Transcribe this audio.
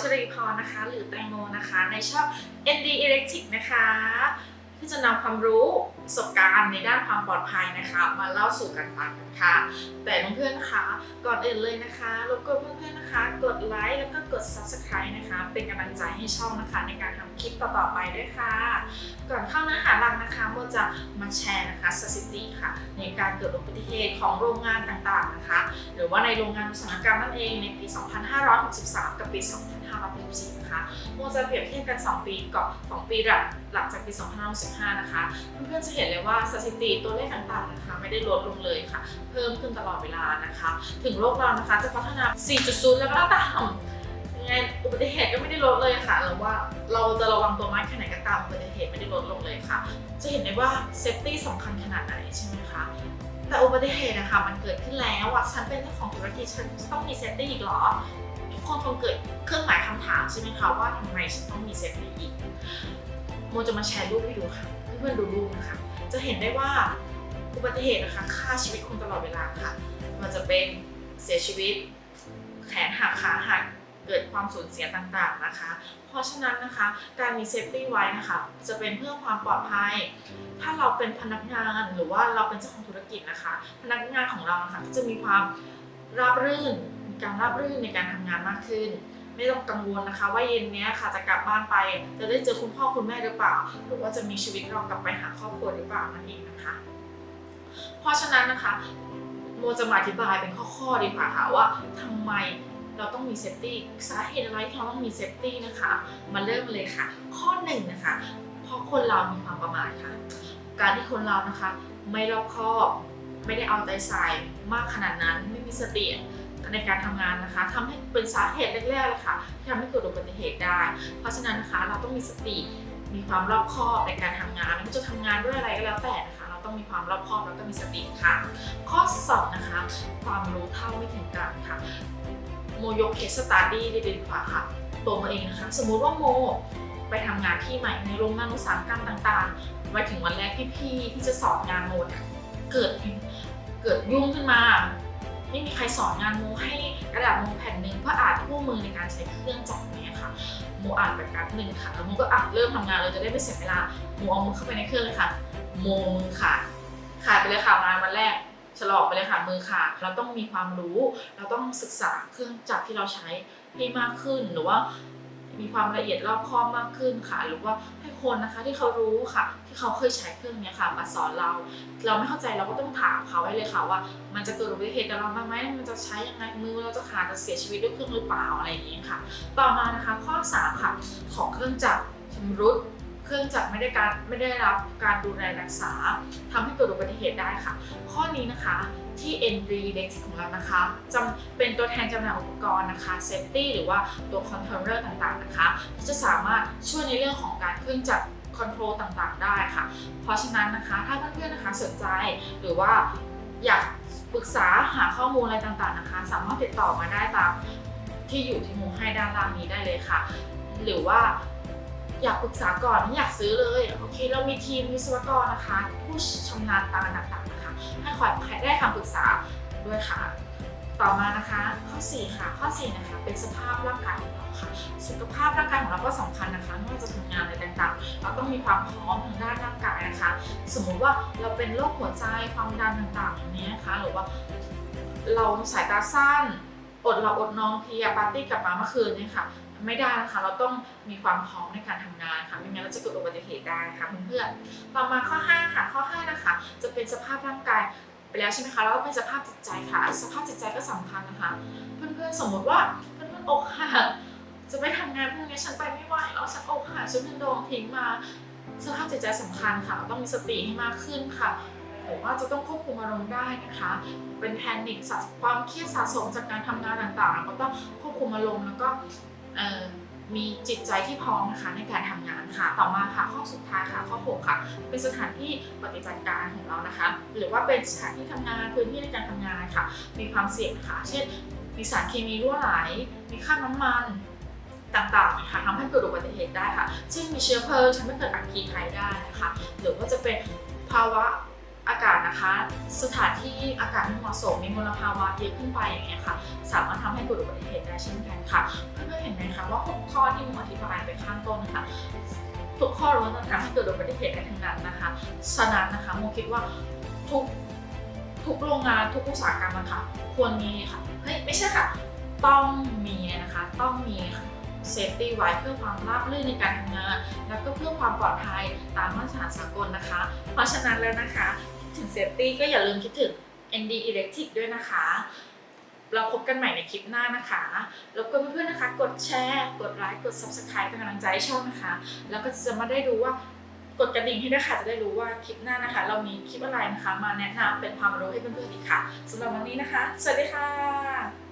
ชรีพรนะคะ หรือแตงโมนะคะ ในช่อง ND Electric นะคะ ที่จะนำความรู้ประสบการณ์ในด้านความปลอดภัยนะคะ มาเล่าสู่กันฟังกันค่ะ แต่เพื่อนๆนะคะก่อนอื่นเลยนะคะรบกวนเพื่อนๆนะคะ กดไลค์แล้วก็กด subscribe นะคะ เป็นกำลังใจให้ช่องนะคะ ในการทำคลิปต่อๆไปด้วยค่ะ ก่อนเข้าเนื้อหาหลักนะคะโมจะมาแชร์นะคะสถิติค่ะ ในการเกิดอุบัติเหตุของโรงงานต่างๆนะคะ หรือว่าในโรงงานอุตสาหกรรมนั่นเองในปี 2563 กับปี 2564นะคะโมจะเปรียบเทียบกัน 2 ปีก่อน2ปีหลังหลังจากปี2565นะคะ เพื่อนๆจะเห็นเลยว่าสถิติตัวเลขต่างๆนะคะไม่ได้ลดลงเลยค่ะ เพิ่มขึ้นตลอดเวลานะคะ ถึงโลกเรานะคะจะพัฒนา 4.0 แล้วก็ตามยังไงอุบัติเหตุก็ไม่ได้ลดเลยค่ะหรือว่าเราจะระวังตัวมากแค่ไหนก็ตามอุบัติเหตุไม่ได้ลดลงเลยค่ะ จะเห็นได้ว่าเซฟตี้สำคัญขนาดไหนใช่ไหมคะแต่อุบัติเหตุนะคะมันเกิดขึ้นแล้วว่าฉันเป็นเจ้าของธุรกิจฉันต้องมีเซฟตี้อีกหรอ คนคงเกิดเครื่องหมายคำถามใช่ไหมคะว่าทำไมฉันต้องมีเซฟตี้อีกโมจะมาแชร์รูปให้ดูค่ะเพื่อนๆดูรูปนะคะจะเห็นได้ว่าอุบัติเหตุนะคะฆ่าชีวิตคนตลอดเวลาค่ะ มันจะเป็นเสียชีวิต แขนหักขาหักเกิดความสูญเสียต่างๆนะคะ เพราะฉะนั้นนะคะ การมีเซฟตี้ไว้นะคะ จะเป็นเพื่อความปลอดภัย ถ้าเราเป็นพนักงานหรือว่าเราเป็นเจ้าของธุรกิจนะคะ พนักงานของเราะคะก็จะมีความราบรื่น การราบรื่นในการทำงานมากขึ้น ไม่ต้องกังวลนะคะ ว่าเย็นนี้ค่ะจะกลับบ้านไป จะได้เจอคุณพ่อคุณแม่หรือเปล่า หรือว่าจะมีชีวิตเรากลับไปหาครอบครัวหรือเปล่านั่นเองนะคะ เพราะฉะนั้นนะคะโมจะมาอธิบายเป็นข้อๆดีกว่าค่ะว่าทำไมเราต้องมีเซฟตี้สาเหตุอะไรที่เราต้องมีเซฟตี้นะคะมาเริ่มเลยค่ะ ข้อหนึ่งนะคะเพราะคนเรามีความประมาทค่ะ การที่คนเรานะคะ ไม่รอบคอบ ไม่ได้เอาใจใส่มากขนาดนั้น ไม่มีสติ ในการทำงานนะคะทำให้เป็นสาเหตุแรกๆเลยค่ะที่ทำให้เกิดอุบัติเหตุได้ เพราะฉะนั้นนะคะเราต้องมีสติมีความรอบคอบในการทำงานไม่ว่าจะทำงานด้วยอะไรก็แล้วแต่นะคะ เราต้องมีความรอบคอบแล้วก็มีสติค่ะ ข้อสองนะคะความรู้เท่าไม่ถึงการค่ะโมยกเคสสตาร์ดี้ด้ดีกว่าค่ะ ตัวโมเองนะคะ สมมุติว่าโมไปทำงานที่ใหม่ในโรงงานอุตสาหกรรมต่างๆไปถึงวันแรกพี่ๆที่จะสอนงานโมเนี่ยเกิดเกิดยุ่งขึ้นมา ไม่มีใครสอนงานโมให้กระดาษโมแผ่นหนึ่งเพื่ออ่านคู่มือในการใช้เครื่องจักรเนี่ยค่ะโมอ่านไปแป๊บหนึ่งค่ะแล้วโมก็อะเริ่มทำงานเราจะได้ไม่เสียเวลาโมเอามือเข้าไปในเครื่องเลยค่ะ โมมือค่ะขาดไปเลยค่ะงานวันแรกฉลองไปเลยค่ะมือขาดเราต้องมีความรู้ เราต้องศึกษาเครื่องจักรที่เราใช้ให้มากขึ้นหรือว่า มีความละเอียดรอบคอบมากขึ้นค่ะ หรือว่าให้คนนะคะที่เขารู้ค่ะ ที่เขาเคยใช้เครื่องนี้ค่ะมาสอนเรา เราไม่เข้าใจเราก็ต้องถามเขาให้เลยค่ะว่า มันจะเกิดอุบัติเหตุกับเราบ้างไหมมันจะใช้ยังไงมือเราจะขาดจะเสียชีวิตด้วยเครื่องหรือเปล่าอะไรอย่างนี้ค่ะ ต่อมานะคะข้อ 3 ค่ะ ของเครื่องจักรชำรุด เครื่องจักรไม่ได้การไม่ได้รับการดูแลรักษาทำให้เกิดอุบัติเหตุได้ค่ะ ข้อนี้นะคะที่ n d r e d e x ของเรานะคะจำเป็นตัวแทนจำหน่ายอุปกรณ์นะคะ Safety หรือว่าตัวคอนโทรลเลอร์ต่างๆนะคะที่จะสามารถช่วยในเรื่องของการเครื่องจักรคอนโทรลต่างๆ ได้ค่ะ เพราะฉะนั้นนะคะถ้าเพื่อนๆนะคะสนใจหรือว่าอยากปรึกษาหาข้อมูลอะไรต่างๆนะคะ สามารถติดต่อมาได้ตามที่อยู่ที่มูให้ด้านล่างนี้ได้เลยค่ะ หรือว่า อยากปรึกษาก่อนไม่อยากซื้อเลยโอเค เรามีทีมวิศวกรนะคะ ผู้ชำนาญกาต่างๆนะคะให้คอยได้คำปรึกษาด้วยค่ะ ต่อมานะคะข้อ4ค่ะข้อ4นะคะเป็นสภาพร่างกายของเราค่ะ สุขภาพร่างกายของเราก็สำคัญนะคะไม่ว่าจะทำงานอะไรต่างๆ เราต้องมีความพร้อมทางด้านร่างกายนะคะ สมมุติว่าเราเป็นโรคหัวใจความดันต่างๆอย่างนี้นะคะหรือว่าเราสายตาสั้น อดเราอดน้อนเพียปาร์ตี้กลับมาเมื่อคืนเนี่ยค่ะ ไม่ได้นะคะ เราต้องมีความพร้อมในการทำงานค่ะ ไม่งั้นเราจะเกิดอุบัติเหตุได้ค่ะเพื่อนๆต่อมาข้อ 5 ค่ะ ข้อ 5 นะคะ จะเป็นสภาพร่างกายไปแล้วใช่ไหมคะ แล้วก็เป็นสภาพจิตใจค่ะ สภาพจิตใจก็สำคัญนะคะ เพื่อนๆ สมมติว่าเพื่อนๆอกหักจะไปทำงานพรุ่งนี้ฉันไปไม่ไหวแล้วฉันอกหักฉันโดนทิ้งมาสภาพจิตใจสำคัญค่ะ ต้องมีสติให้มากขึ้นค่ะ ผมว่าจะต้องควบคุมอารมณ์ได้นะคะ เป็นแพนิคความเครียดสะสมจากการทำงานต่างๆ ก็ต้องควบคุมอารมณ์แล้วก็มีจิตใจที่พร้อมนะคะในการทำงานค่ะ ต่อมาค่ะข้อสุดท้ายค่ะข้อ 6 ค่ะ เป็นสถานที่ปฏิบัติการของเรานะคะ หรือว่าเป็นสถานที่ทำงานพื้นที่ในการทำงานค่ะ มีความเสี่ยงค่ะ เช่น มีสารเคมีรั่วไหล มีค่าน้ำมันต่างๆนะคะทำให้เกิดอุบัติเหตุได้ค่ะ เช่นมีเชื้อเพลิงทำให้เกิดอัคคีภัยได้นะคะ หรือว่าจะเป็นภาวะ อากาศนะคะ สถานที่อากาศไม่เหมาะสมมีมลภาวะเยอะขึ้นไปอย่างเงี้ยค่ะ สามารถทำให้เกิดอุบัติเหตุได้เช่นกันค่ะ เพื่อนๆเห็นไหมคะว่าหกข้อที่โมอธิบายไปข้างต้นนะคะทุกข้อล้วนจะทำให้เกิดอุบัติเหตุได้ทั้งนั้นนะคะ ฉะนั้นนะคะโมคิดว่าทุกทุกโรงงานทุกอุตสาหกรรมนะคะควรมีค่ะเฮ้ยไม่ใช่ค่ะ ต้องมีนะคะ ต้องมีเซฟตี้ไว้เพื่อความราบรื่นในการทำงาน แล้วก็เพื่อความปลอดภัยตามมาตรฐานสากลนะคะ เพราะฉะนั้นแล้วนะคะ ถึงเซฟตี้ก็อย่าลืมคิดถึง ND Electric ด้วยนะคะ เราพบกันใหม่ในคลิปหน้านะคะแล้วก็เพื่อนๆนะคะ กดแชร์ กดไลค์ กด Subscribe เป็นกำลังใจให้ช่องนะคะ แล้วก็จะมาได้รู้ว่ากดกระดิ่งให้ด้วยค่ะ จะได้รู้ว่าคลิปหน้านะคะ เรามีคลิปอะไรนะคะ มาแนะนำเป็นความรู้ให้เพื่อนๆอีกค่ะสำหรับวันนี้นะคะ สวัสดีค่ะ